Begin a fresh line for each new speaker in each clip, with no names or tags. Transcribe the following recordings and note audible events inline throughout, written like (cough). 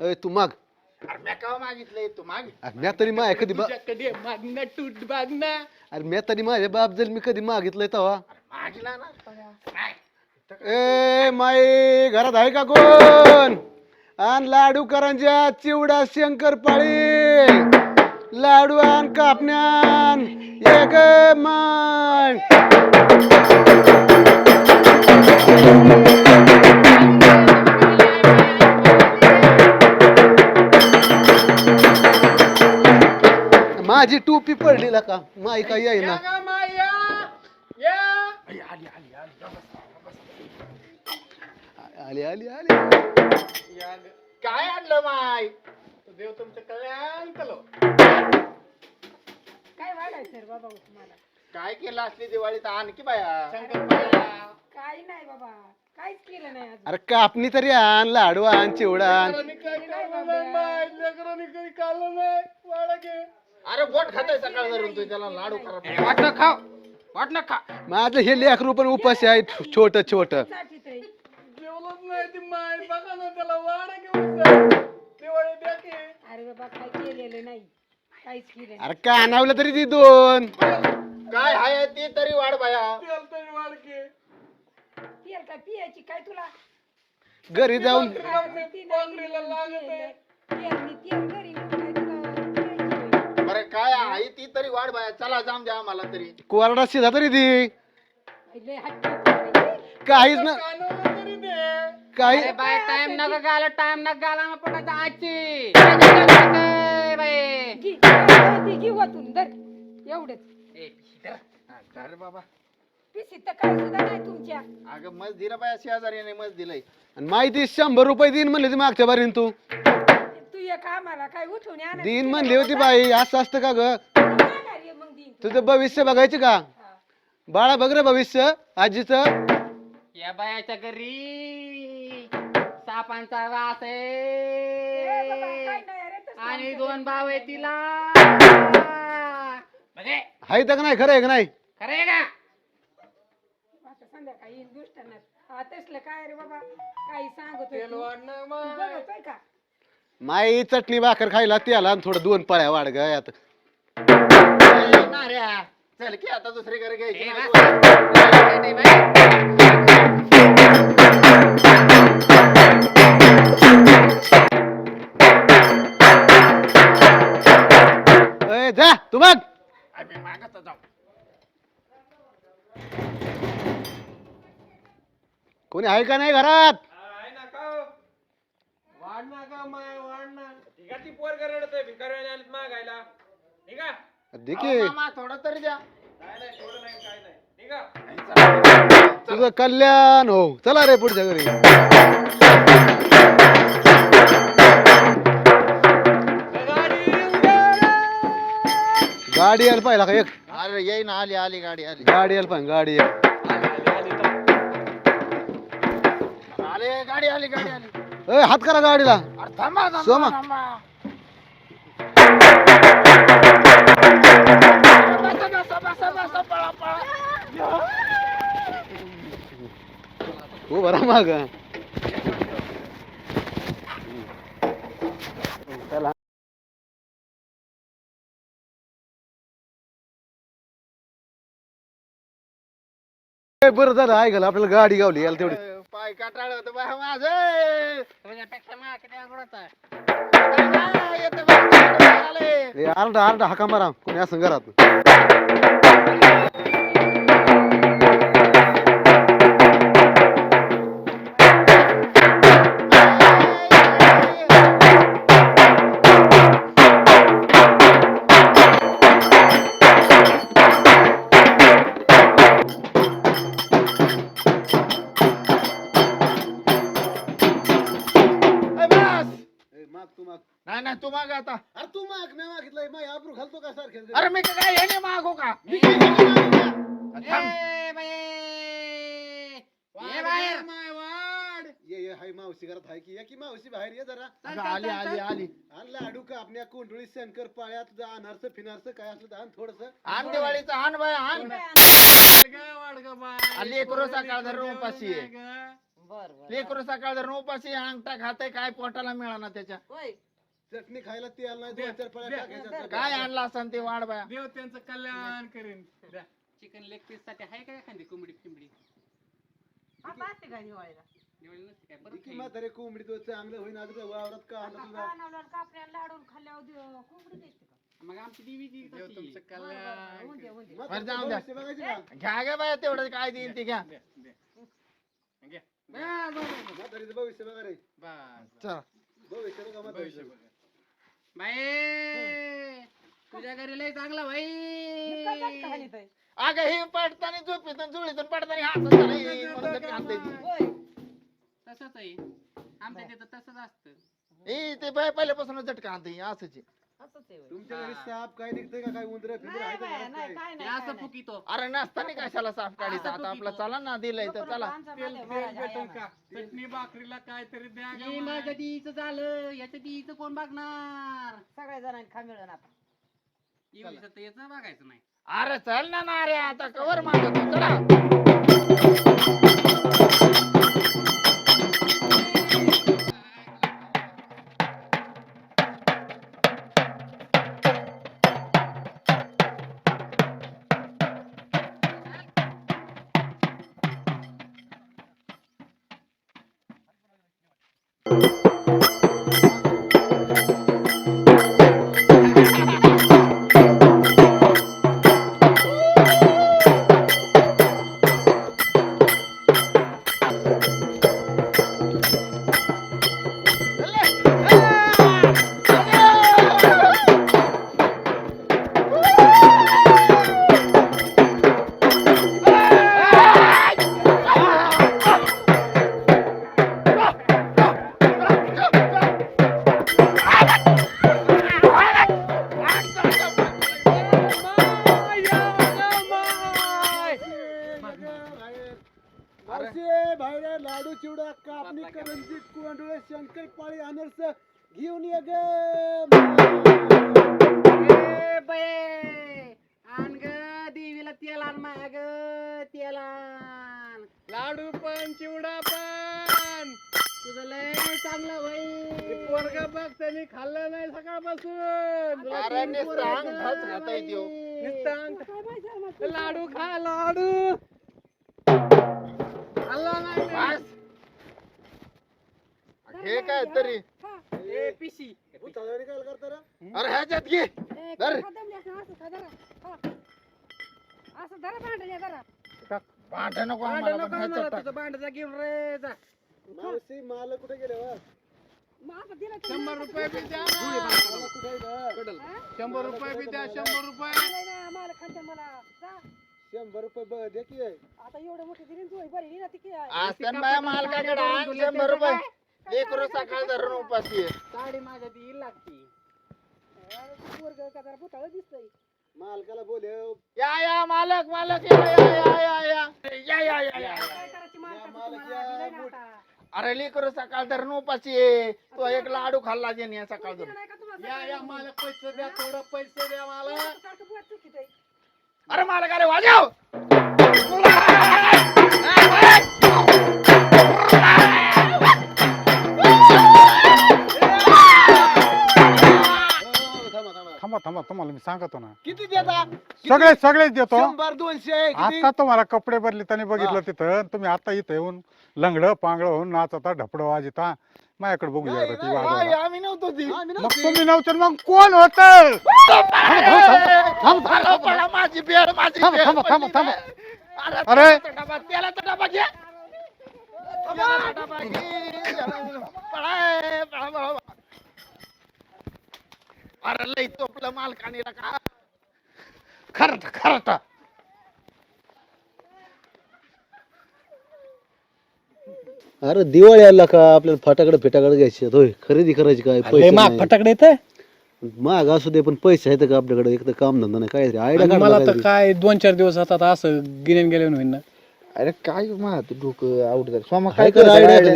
तू माग.
म्या केव्हा मागितलंय? तू माग.
अरे म्या तरी माय कधी बा-
मागणं मागणं
अरे म्या तरी माझ्या बाप जर मी कधी मागितलंय तेव्हा
मागला ना. काय?
ए माई घरात आहे का कोण? आण लाडू करंजा चिवडा शंकरपाळी. लाडू आण कापण्यान. एक मान माझी टोपी पडली ना का? माई काय
या
येईना
माया. आली आली आली.
आली.
काय आणलं माय? देव तुमचं कल्याण कलो.
काय वाढायचं रे बाबा तुम्हाला?
काय केलं असली दिवाळी तर आणखी बाया.
काही नाही बाबा. काहीच केलं नाही अजून.
अरे कापणी तरी आण लाडू आण चिवडा आण.
अरे बोट खातोय सकाळ धरून तू त्याला लाडू करा वाटलं खाव वाटलं खा.
माझं हे लेकरू पण उपाशी आहे छोट छोट.
जेवलंच नाही ती माय बघा ना त्याला वाडा घेऊन जा. दिवाळी द्या की.
अरे बाबा काय केलेलं नाही. काहीच केलं नाही.
अरे कानावलं तरी ती दोन
काय हाय ती तरी वाढ बाया. तेल तरी वाढ की.
तेल काय पियाची काय तुला?
घरी जाऊन
खायचं ती नाही, तेल- तेल नी तेल घरी
बरं काय आहे ती तरी वाढ बाया चला जाम द्या आम्हाला तरी.
कोरडा शिधा तरी दी. काहीच ना काही
बाय टाइम नका गाला टाइम नका गाला मग पुन्हा जायची बाई
धर.
बाबा.
पिसीत तर काय सुद्धा नाही तुमच्या.
अगं मज दिलं बाया शेजारी नाही मज दिलंय.
आणि माहिती शंभर रुपये दिन म्हणले ती मागच्या बारीन तू.
काय आणा
दिन म्हणली होती बाई असं असतं का ग?
मग दिन?
तुझं भविष्य बघायचे का? बाळा बघ रे भविष्य आजीच.
या बायाच्या घरी सापांचा वास
ए बाबा,
आहे
नाही
आणि
आमच्या
दोन
घरी.
भाव आहे तिला. म्हणजे
हाय तर का नाही? खरं आहे का नाही?
खरं आहे का?
आता संध्याकाळी येईन दुष्टांना हा तसलं काय रे बाबा? काही सांगत बघतोय का?
माई चटणी भाकर खायला त्याला आणि थोडं दोन पळ्या वाढ ग यात.
ए, नाऱ्या. चल की आता दुसरीकडे घ्यायची.
ए,
जा तू बघ. कोणी आहे का नाही घरात? देखील
मामा थोडं तरी द्या.
तुझं कल्याण हो. चला रे पुढच्या घरी. गाडी यायला पाहिला का एक?
अरे येई ना आली आली गाडी आली.
गाडी यायला पाहिजे गाडी एक.
आले गाडी आली गाडी आली.
ए, हात करा गाडीला.
अरे थांबा थांबा
सोमा.
थांबा.
हो बरा माग. बरं झालं ऐकलं आपल्याला गाडी गावली याला तेवढी.
पाय काटाळ होतं माझं.
तुझ्यापेक्षा किती आहे.
येतं बा, आले.
ए, आरडा आरडा हाका अरे मी
काय येणे मागू का? मी काय येणे मागू का? थांब.
ए बाई. ये बाहेर
माय वाढ.
ये ये हाय मावशी घरात हाय की? या की मावशी बाहेर ये जरा.
अगं, आली आली आली.
आण लाडू का आपल्या कोंडळी शंकर पाळ्या तुझं अनारचं फिनारचं काय असलं तर आण थोडस.
आण दिवाळीचा आण बाय आण.
बाय,
आली करो सकाळ धरून उपाशी आहे.
बर बर.
लेकरू सकाळ जर उपाशी अंगठा खाते काय पोटाला मिळाना त्याच्या.
होय.
चटणी खायला तेल नाही दोन चार टाकायच्या
काय आणला असं ते वाढ बाया
देव त्यांचं कल्याण करेन द्या.
चिकन लेग पीससाठी आहे काय एखादी कोंबडी फिंबडी
आता असते काय दिवाळीला
एवढी नसते काय
ती
परत
की
नाही.
म्हातारे कोंबडी तो चांगलं होईन अजून वावरात का आणलं तुझा
लाडून खाल्ल्यावर देव कोंबडी देते का
मग आमची देवीची
देव तुमचं
बरं,
कल्याण
उंदे, उंदे.
म्हातारे
जाऊन द्या.
भविष्य बघायची ना
घ्या गे बाया तेवढं काय देईन ते घ्या
द्या, द्या. घ्या.
बरं, बरं.
म्हातारीचं भविष्य बघा रे
बस,
चला
भविष्य बघा
भविष्य
म्हातारीचं
बघा.
बाई तुझ्या घरी लय चांगला बाई? अगं हे पडताना झोपेतून जुळीतून पडताना हात तसंच आहे. आमच्या तिथं तसंच असतं.
ए ते बाय पहिल्यापासून झटका आणते असंच आहे.
असंच आहे होय.
तुमच्या घरी साप काय निघतंय का काय उंदर फिंदर
नाही
आहे का
बाया,
घरात
नाही
काय?
काय
ते
नाही
असं
काय नाही.
फुकितो
अरे नसताना कशाला साफ आता आपला. चला ना दिलंय तर चला
माणसं
तेल
मला
तेल
मारायला
भेटेल
आहे
का
आम्हाला.
चटणी भाकरीला काहीतरी द्या
हे माझ्या. दीचं झालं याच्या दीचं कोण बघणार
सगळ्या जणांनी खा मिळून आता
एवढी तर याचं बघायचं नाही
अरे चल ना ना रे आता कवर मागतो चला
पाळी अनर्स घेऊन ये ग.
ए बये आण ग देवीला तेल आण माग तेल आण.
लाडू पण चिवडा पण.
तुझं लय चांगलं होईल
पोरग बघ त्यांनी खाल्लं नाही सकाळपासून. तुला
अरे
तीन
नुसतं
पोरं
अंग
आहेत.
खात खाता येतो
नुसतं अंग- लाडू खा लाडू. खाल्ला नाही
बस. हे काय तरी?
ए पिशी
भूताला निकाल करता रे
अरे ह्याच्यात घे धर।
असं धरा भांडले धरा।
भांड नको
भांड नको मला तुझं भांड जा घेऊन रे जा।
मावशी माल कुठे गेले वा
शंभर रुपये बी द्या रुपये बी द्या रुपये.
शंभर रुपये दे की
आता एवढं
रुपये. लेकरू सकाळ धरून उपाशी आहे.
साडी माझ्या ती येईल लागती.
भुताळं दिसतंय?
मालकाला
या या मालक मालक या या या या या. या या या या.
काय करायची मालकाचं
मालक
तुम्हाला
या,
दिलंय ना
बुट.
आता.
अरे लेकरू सकाळ धरून उपाशी आहे. तो एक लाडू खाल्ला ज्याने सकाळ धरून.
नाही का तुम्हाला
या या
सकाळी?
मला पैसे द्या थोडं पैसे द्या मला.
सारखं बुवात चुकीत आहे.
अरे मालक अरे वाजव!
तुम्हाला मी सांगतो ना.
किती देता? किती?
सगळे सगळेच देतो.
शंभर दोनशे किती?
आता तुम्हाला कपडे बदलताना बघितलं. तिथं. तुम्ही आता इथं येऊन लंगड पांगड होऊन नाचता ढपड वाजता. माझ्याकडे बघू
नाही,
आम्ही नव्हतो ती.
मी
मग
नव्हती.
तुम्ही नव्हते मग कोण होत?
माझी बेड माझी
थांब,
बेड
थांब, थांब,
पडली
थांब.
नाही. अरे
अरे.
तेलाचा डबा तेलाचा डबा घे. तेलाचा डबा घे पळाय, पळा, पळा, पळा. अरे लई तोपलं मालकाने का? खरट खरट
अरे दिवाळी आला का? आपल्याला फटाकडे फेटाकडे घ्यायचे होय खरेदी करायची काय? पैसे नाही.
फटाकडे येत?
महाग असू दे पण पैसे आहेत का आपल्याकडे? एक तर काम धंदा नाही काय आयडिया
मला तर काय दोन चार दिवस आता असं गिन्यान गेले होईन ना.
अरे काय मा तू डोकं आउट झालं
काय
काय
कर
कर
आयडिया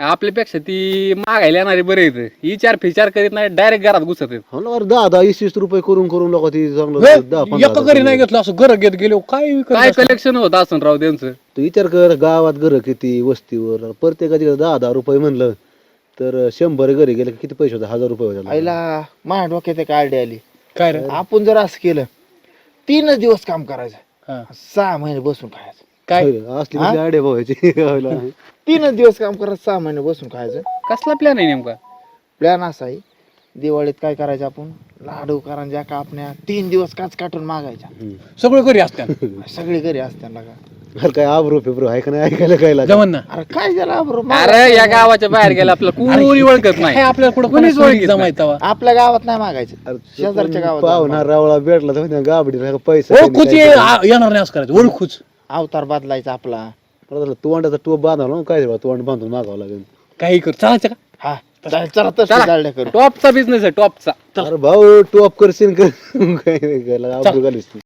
आपल्यापेक्षा ती मागायला येणारी बरे येत विचार फिचार करीत नाही डायरेक्ट घरात घुसत आहेत.
हो ना दहा दहा वीस वीस रुपये करून करून लोक ती चांगलं दहा पंधरा
एका
हजार
घरी नाही. घेतलं असं घर घेत गेलो काय विकत
काय
असं?
कलेक्शन होत असं राव त्यांचं.
तू विचार कर गावात घर किती वस्तीवर? प्रत्येकाची दहा दहा रुपये म्हणलं तर शंभर घरी गेले की किती पैसे होते हजार रुपये होते
आईला माझ्या डोक्यात एक आयडिया आली.
काय रे?
आपण जर असं केलं तीनच दिवस काम करायचं.
हा.
सहा महिने बसून खायचं.
काय?
असली कशी आडे भावायची
तीनच दिवस काम करायचं सहा महिने बसून खायचं.
कसला प्लॅन आहे नेमका?
प्लॅन असा आहे. दिवाळीत काय करायचं आपण? लाडू करंज्या कापण्या. तीन दिवस काच काटून मागायच्या
सगळं घरी असत्या (laughs)
सगळी घरी असते ना का
अरे काय आबरो फेब्रो आहे का नाही? ऐकायला काय लागलं?
जमन ना.
अरे काय झालं बरं
अरे या गावाच्या बाहेर गेला आपल्याला कोणी ओळखत नाही.
आपल्याला कुठं
कोणीच
कोणीच
ओळखीत
जमायत तवा.
आपल्या गावात नाही मागायचं. शेजारच्या गावात
पाहुणा रावळा भेटला तर गाबडी पैसा
येणार नाही असं करायचं. ओळखूच.
अवतार बदलायचा आपला.
तोंडाचा टोप बांधावला काय तोंड बांधून मागावं लागेल.
काही कर चालायचं का?
हा चला चला तसं जाळल्या करू.
टॉपचा बिझनेस आहे टॉपचा.
अरे भाऊ टोप करशील कर (laughs) काय नाही तू.